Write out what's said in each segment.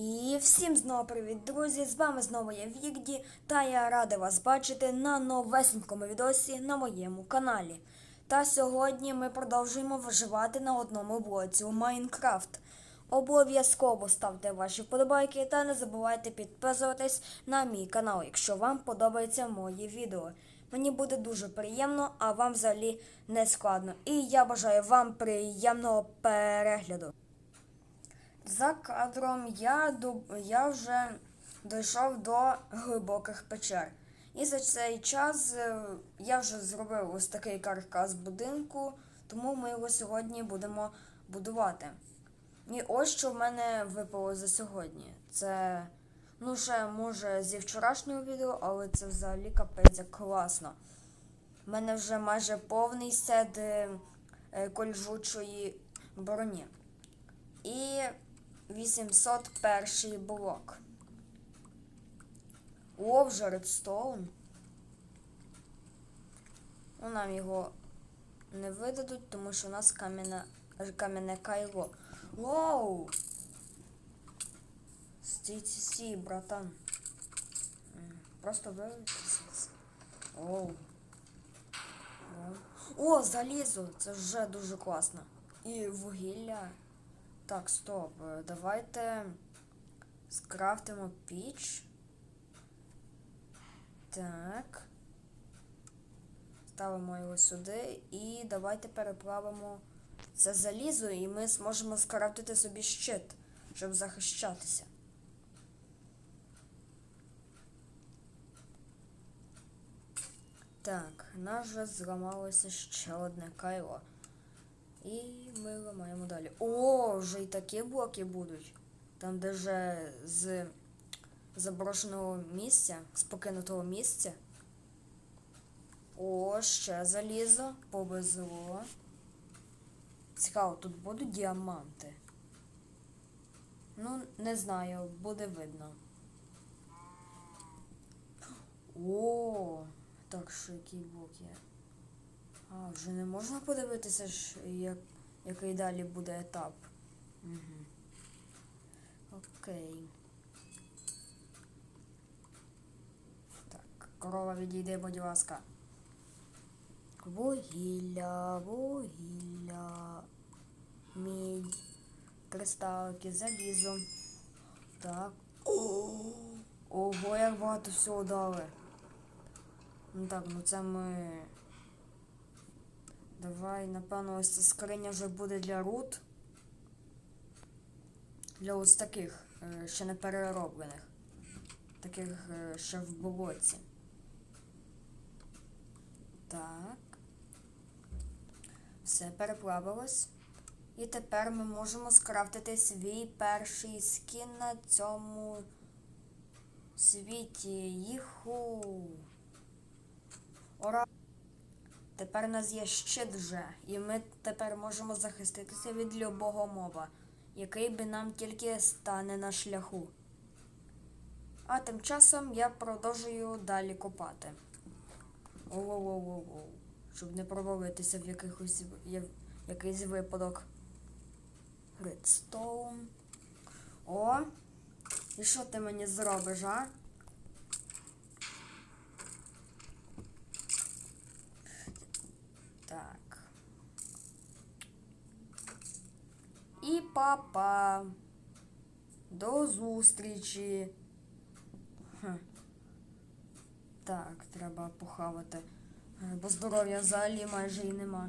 І всім знову привіт, друзі! З вами знову я Вігді, та я радий вас бачити на новесенькому відосі на моєму каналі. Та сьогодні ми продовжуємо виживати на одному блоці у Майнкрафт. Обов'язково ставте ваші вподобайки та не забувайте підписуватись на мій канал, якщо вам подобається мої відео. Мені буде дуже приємно, а вам взагалі не складно. І я бажаю вам приємного перегляду. За кадром я, я вже дійшов до глибоких печер. І за цей час е, я вже зробив ось такий каркас будинку, тому ми його сьогодні будемо будувати. І ось що в мене випало за сьогодні. Це, ну, ще може зі вчорашнього відео, але це взагалі капець як класно. У мене вже майже повний сет е, е, кольжучої броні. І 801 блок. О, вже редстоун. Ну, нам його не видадуть, тому що у нас кам'яне кам'яне кайло. Воу! Стій, стій, братан. Просто. О. О, залізо! Це вже дуже класно. І вугілля. Так, стоп. е, Давайте скрафтимо піч. Так. Ставимо його сюди і давайте переплавимо це залізо, і ми зможемо скрафтити собі щит, щоб захищатися. Так, нас вже зламалося ще одне кайло. І ми ламаємо далі. О, вже й такі блоки будуть. Там, де вже з заброшеного місця, з покинутого місця. О, ще залізо. Повезло. Цікаво, тут будуть діаманти. Ну, не знаю, буде видно. О, так що який блок є. А, вже не можна подивитися, ж, як, який далі буде етап. Угу. Окей. Так, корова відійди, будь ласка. Вугілля, вугілля. Мідь. Кристалки, залізо. Так. О, Ого, як багато всього дали. Ну так, ну це ми. Давай, напевно, ось ця скриня вже буде для рут. Для ось таких, е, ще не перероблених. Таких е, ще в болоті. Так. Все переплавилось. І тепер ми можемо скрафтити свій перший скін на цьому світі. Їху. Ура! Тепер у нас є щит вже, і ми тепер можемо захиститися від любого моба, який би нам тільки стане на шляху. А тим часом я продовжую далі копати. Оу-оу-оу-оу. Щоб не провалитися в якихось якийсь випадок. Редстоун. О! І що ти мені зробиш, а? Так. І папа. До зустрічі. Так, треба похавати. Е, Бо здоров'я взагалі майже і нема.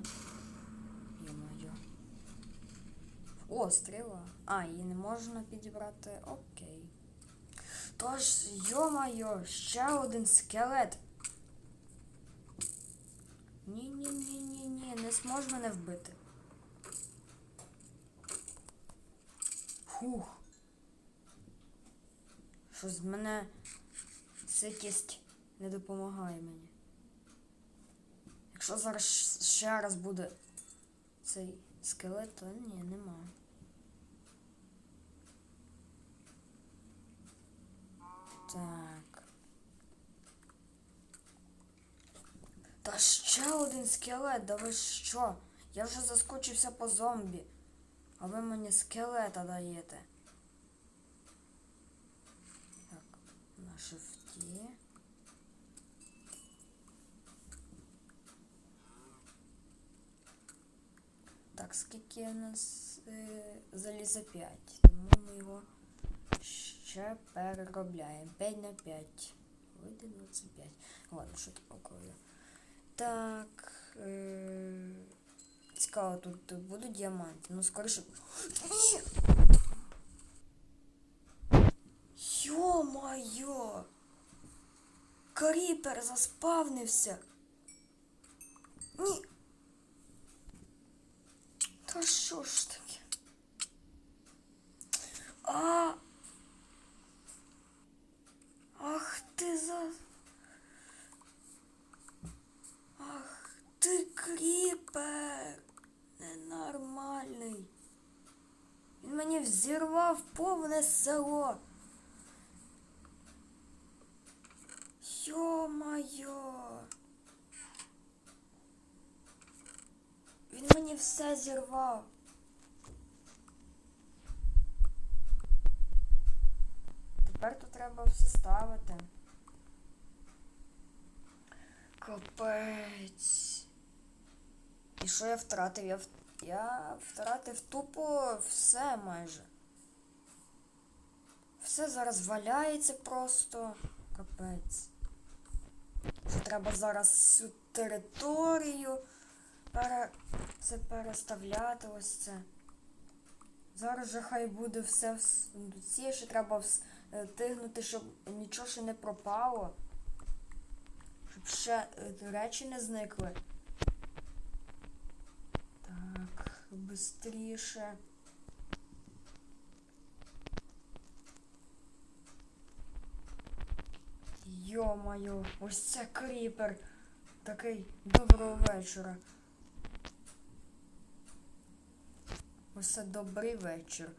Йо-моє. О, стріла. А, її не можна підібрати. Окей. Тож, йо-моє, ще один скелет. Ні-ні-ні-ні-ні, не зможе мене вбити. Фух. Щось з мене ситість не допомагає мені. Якщо зараз ще раз буде цей скелет, то ні, нема. Так. Та ще один скелет, да ви що? Я вже заскочився по зомбі. А ви мені скелета даєте. шифті. Так, скільки у нас е, заліза 5, тому ми його ще переробляємо. 5 на 5. Вийде 25. Ладно, що покою. Так. Е, цікаво, тут будуть діаманти. Ну, скоріше. Йо-моє! Кріпер заспавнився. Ні. Та що ж таке? А. Ах ти за. Ах ти кріпер. Ненормальний. Взірвав повне село. Йо-моє. Він мені все зірвав. Тепер тут треба все ставити. Капець. І що я втратив? Я, я втратив тупо все майже. Все зараз валяється просто. Капець. Треба зараз всю територію пере... це переставляти ось це. Зараз же хай буде все в сундуці, ще треба вс- е, щоб нічого ще не пропало. Щоб ще е, речі не зникли. Так, бистріше. Йо-моє, ось це кріпер. Такий доброго вечора. Ось це добрий вечір.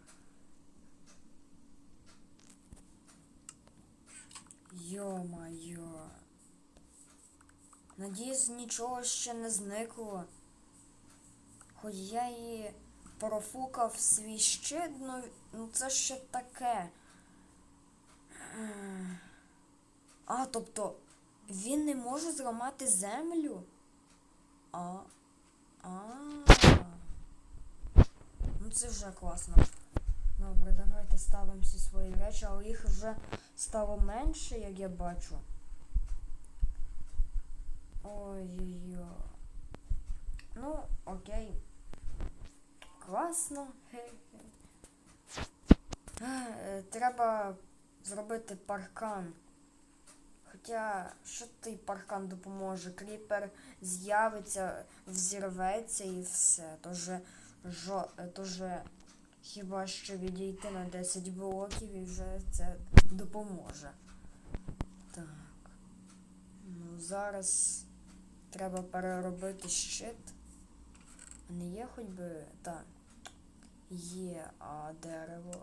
Йо-моє. Надіюсь, нічого ще не зникло. Хоч я і профукав свій щит, ну, ну це ще таке. А, тобто він не може зламати землю? А. А. Ну це вже класно. Добре, давайте ставимо всі свої речі, але їх вже стало менше, як я бачу. Ой-ой-ой. Ну, окей. Класно. Хе-хе. Е, Треба зробити паркан. Хоча, що той паркан допоможе? Кріпер з'явиться, взірветься і все. Тож, жо, тож хіба що відійти на 10 блоків і вже це допоможе. Так. Ну, зараз треба переробити щит. Не є хоч би. Так. Є, а дерево.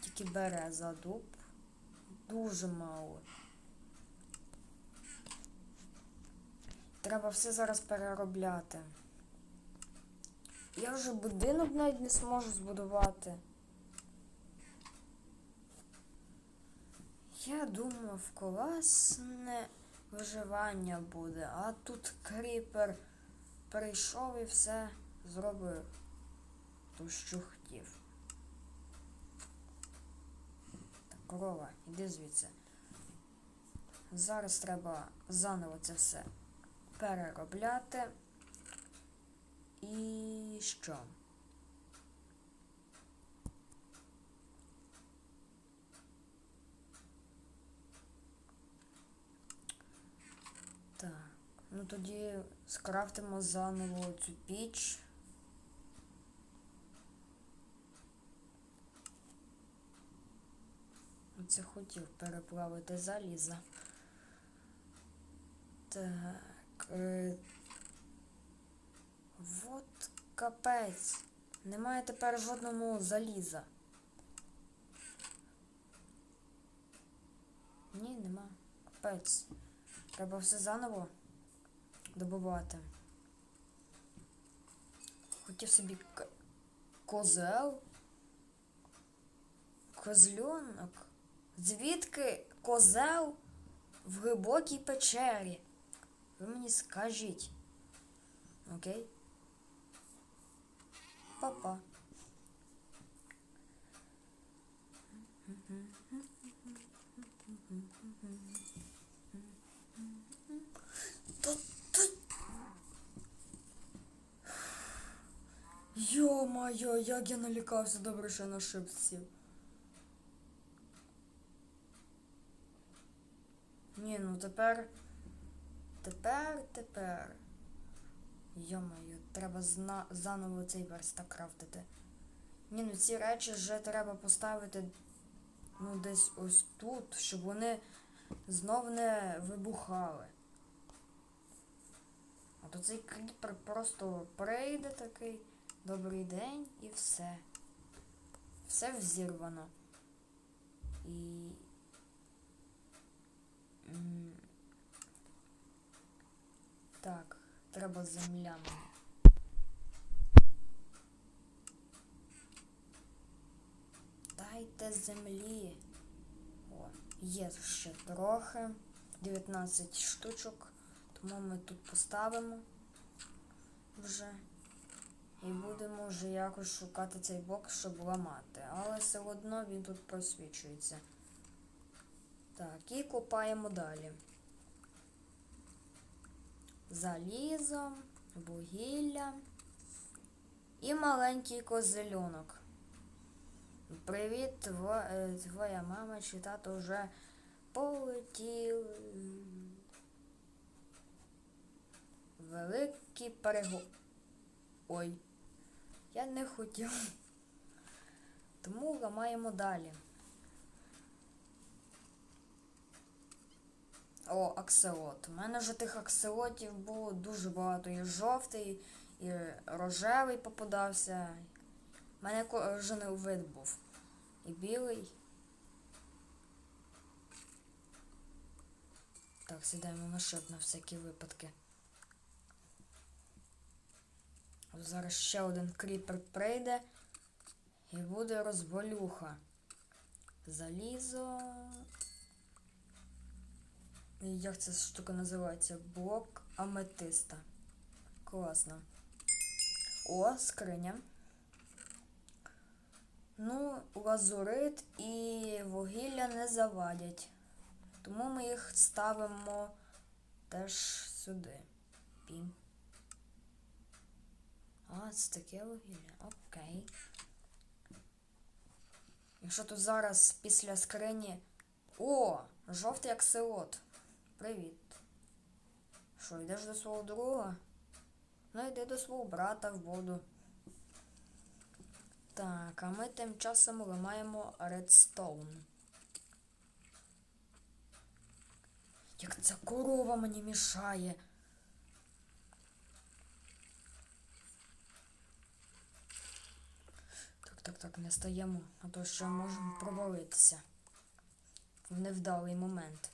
Тільки береза дуб. Дуже мало. Треба все зараз переробляти. Я вже будинок навіть не зможу збудувати. Я думав, класне виживання буде, а тут кріпер прийшов і все зробив. То що хотів. Так, корова, іди звідси. Зараз треба заново це все переробляти. І що? Так, ну тоді скрафтимо заново цю піч. Це хотів переплавити залізо. Так. Е... Вот капець. Немає тепер жодного заліза. Ні, нема. Капець. Треба все заново добувати. Хотів собі козел. Козльонок. Звідки козел в глибокій печері. Ви мені скажіть. Окей? Папа. Та. Йо-моє, як я налякався, добре, що на шип сів. Ні, ну тепер. Тепер, тепер. Йо-моє, треба зна... заново цей верстак крафтити. Ні, ну ці речі вже треба поставити ну, десь ось тут, щоб вони знов не вибухали. А то цей кріпер просто прийде такий. Добрий день і все. Все взірвано. І. Так, треба земля. Дайте землі. О, є ще трохи. 19 штучок. Тому ми тут поставимо вже. І будемо вже якось шукати цей блок, щоб ламати. Але все одно він тут просвічується. Так, і копаємо далі. Залізо, вугілля і маленький козельонок. Привіт, тво- е, твоя мама чи тато вже полетіли. Великий перего... Ой, я не хотів. Тому ламаємо далі. О, акселот. У мене вже тих акселотів було дуже багато. І жовтий, і рожевий попадався. У мене кожен вид був. І білий. Так, сідаємо на шип на всякі випадки. Зараз ще один кріпер прийде і буде розболюха. Залізо. Як ця штука називається? Блок аметиста. Класно. О, скриня. Ну, лазурит і вугілля не завадять. Тому ми їх ставимо теж сюди. Пім. А, це таке вугілля. Окей. Якщо тут зараз після скрині. О! Жовтий аксилот. Привіт. Що, йдеш до свого друга? Ну, йди до свого брата в воду. Так, а ми тим часом ламаємо редстоун. Як ця корова мені мішає. Так, так, так, не стаємо, а то ще можемо провалитися в невдалий момент.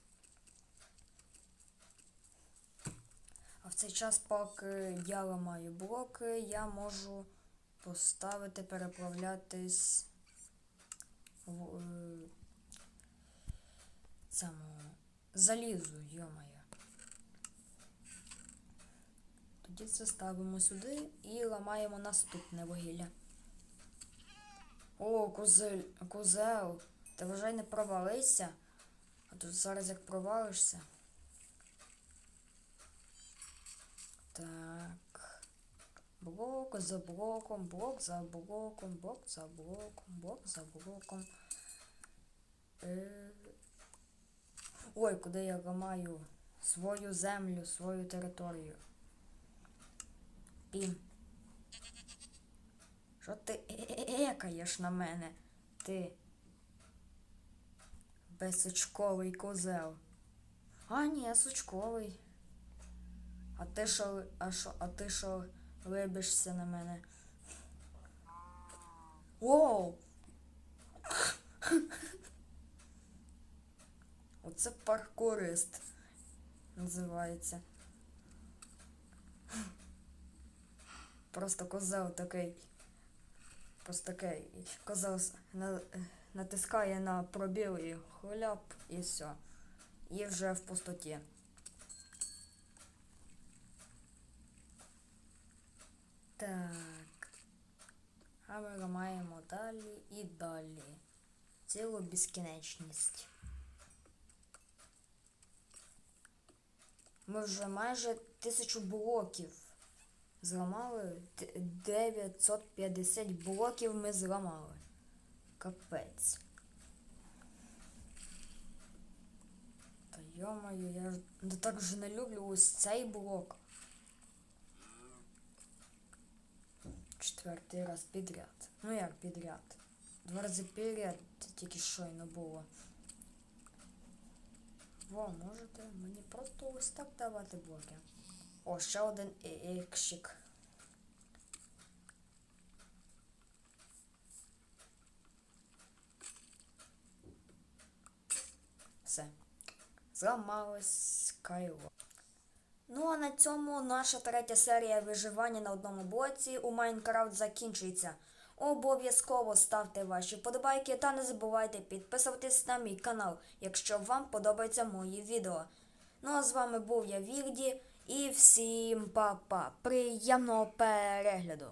А в цей час, поки я ламаю блоки, я можу поставити, переправлятись в е, цьому залізу, йомаю. Тоді це ставимо сюди і ламаємо наступне вугілля. О, козель, козел, ти вважай не провалися. А тут зараз як провалишся. Так. Блок за блоком, блок за блоком, блок за блоком, блок за блоком. Е... Ой, куди я ламаю свою землю, свою територію. Пім. Що ти екаєш на мене? Ти безсучковий козел. А, ні, сучковий. А ти що, а що, а ти що либишся на мене? Воу! Оце паркурист називається. Просто козел такий. Просто такий. Козел на, натискає на пробіл і хляп, і все. і вже в пустоті. Так. А ми ламаємо далі і далі. Цілу безкінечність. Ми вже майже тисячу блоків зламали. 950 блоків ми зламали. Капець. Та йомаю, я так же не люблю ось цей блок. Четвертий раз підряд. Ну як підряд? Два рази підряд тільки щойно було. Во, можете мені просто ось так давати блоки. О, ще один екшик. Все. Зламалось Скайло. Ну а на цьому наша третя серія виживання на одному боці у Майнкрафт закінчується. Обов'язково ставте ваші подобайки та не забувайте підписуватись на мій канал, якщо вам подобаються мої відео. Ну а з вами був я Вірді і всім па-па. Приємного перегляду!